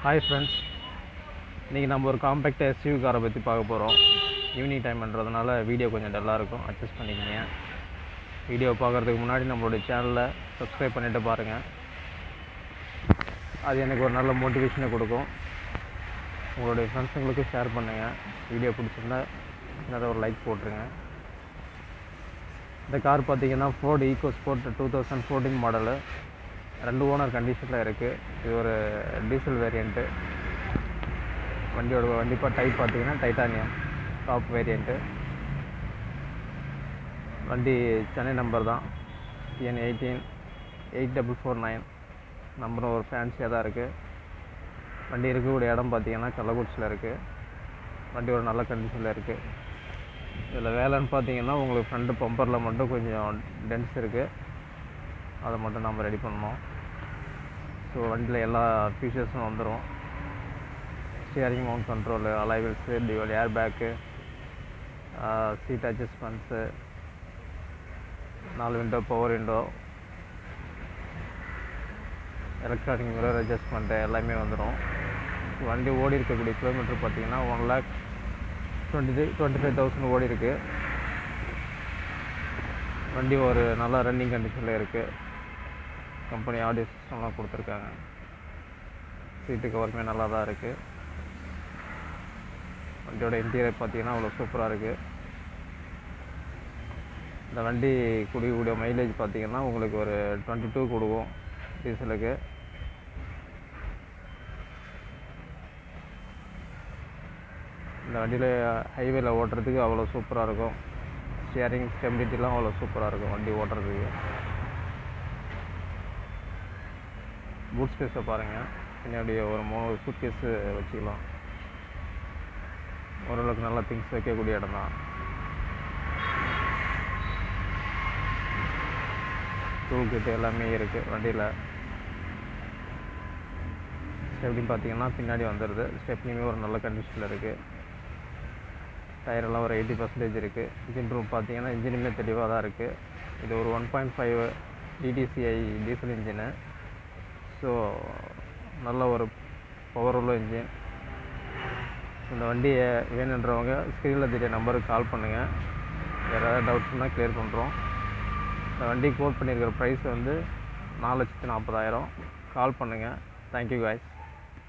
Hi friends இன்றைக்கி நம்ம ஒரு காம்பேக்ட் எஸ்யூவி காரை பற்றி பார்க்க போகிறோம் ஈவினிங் டைம்ன்றதுனால வீடியோ கொஞ்சம் டல்லாக இருக்கும். அட்ஜஸ்ட் பண்ணிக்கங்க. வீடியோ பார்க்குறதுக்கு முன்னாடி நம்மளுடைய சேனலை சப்ஸ்கிரைப் பண்ணிவிட்டு பாருங்கள் அது எனக்கு ஒரு நல்ல மோட்டிவேஷனை கொடுக்கும். உங்களுடைய ஃப்ரெண்ட்ஸுங்களுக்கு ஷேர் பண்ணுங்கள் வீடியோ பிடிச்சிருந்தா சின்னதாக ஒரு லைக் போட்டுருங்க. இந்த கார் பார்த்தீங்கன்னா Ford EcoSport two thousand fourteen model ரெண்டு ஓனர் கண்டிஷனில் இருக்குது இது ஒரு டீசல் வேரியண்ட்டு வண்டியோட கண்டிப்பாக டைப் பார்த்தீங்கன்னா டைட்டானியம் டாப் வேரியண்ட்டு வண்டி சென்னை நம்பர் தான். TN eighteen eight double four nine நம்பரும் ஒரு ஃபேன்சியாக தான் இருக்குது வண்டி இருக்கக்கூடிய இடம் பார்த்தீங்கன்னா கள்ளக்குறிச்சியில் இருக்குது வண்டி ஒரு நல்ல கண்டிஷனில் இருக்குது இதில் வேலைன்னு பார்த்தீங்கன்னா உங்களுக்கு ஃப்ரண்ட்டு பம்பரில் மட்டும் கொஞ்சம் டென்ஸ் இருக்குது அதை மட்டும் நம்ம ரெடி பண்ணணும். ஸோ வண்டியில் எல்லா ஃபீச்சர்ஸும் வந்துடும் steering mount control alloy wheels dual air bag seat adjustments நாலு window power window electronic mirror adjustment எல்லாமே வந்துடும் வண்டி ஓடி இருக்கக்கூடிய கிலோமீட்டர் பார்த்திங்கன்னா one lakh twenty twenty five thousand ஓடி இருக்குது வண்டி ஒரு நல்ல ரன்னிங் கண்டிஷனில் இருக்குது கம்பெனி ஆடியோ சிஸ்டம்லாம் கொடுத்துருக்காங்க. சீட்டு கவருமே நல்லா தான் இருக்குது வண்டியோட இன்டீரியர் பார்த்தீங்கன்னா அவ்வளோ சூப்பராக இருக்குது இந்த வண்டி குடிக்கக்கூடிய மைலேஜ் பார்த்திங்கன்னா உங்களுக்கு ஒரு டுவெண்ட்டி டூ கொடுக்கும் டீசலுக்கு இந்த வண்டியில் ஹைவேல ஓட்டுறதுக்கு அவ்வளோ சூப்பராக இருக்கும். ஸ்டியரிங் ஸ்டெபிலிட்டிலாம் அவ்வளோ சூப்பராக இருக்கும். வண்டி ஓட்டுறதுக்கு. பூட் ஸ்பேஸை பாருங்கள் பின்னாடி ஒரு மூணு சூட் கேஸு வச்சுக்கலாம். ஓரளவுக்கு நல்லா திங்ஸ் வைக்கக்கூடிய இடம் தான். டூல் கிட்டு எல்லாமே இருக்குது வண்டியில். ஸ்டெப்னி பார்த்தீங்கன்னா பின்னாடி வந்துடுது ஸ்டெப்னியுமே ஒரு நல்ல கண்டிஷனில் இருக்குது டயரெல்லாம் ஒரு எயிட்டி பர்சன்டேஜ் இருக்குது இன்ஜின் ரூம் பார்த்தீங்கன்னா இன்ஜினுமே தெளிவாக தான் இருக்குது இது ஒரு one point five TDCi diesel engine so நல்ல ஒரு பவர் உள்ள இன்ஜின் இந்த வண்டியை வேணுன்றவங்க ஸ்க்ரீனில் தெரிய நம்பருக்கு கால் பண்ணுங்கள் வேறு ஏதாவது டவுட்ஸ்னால் க்ளியர் பண்ணுறோம் இந்த வண்டி கோட் பண்ணியிருக்கிற ப்ரைஸ் வந்து நாலு லட்சத்து நாற்பதாயிரம். கால் பண்ணுங்கள் தேங்க்யூ காய்ஸ்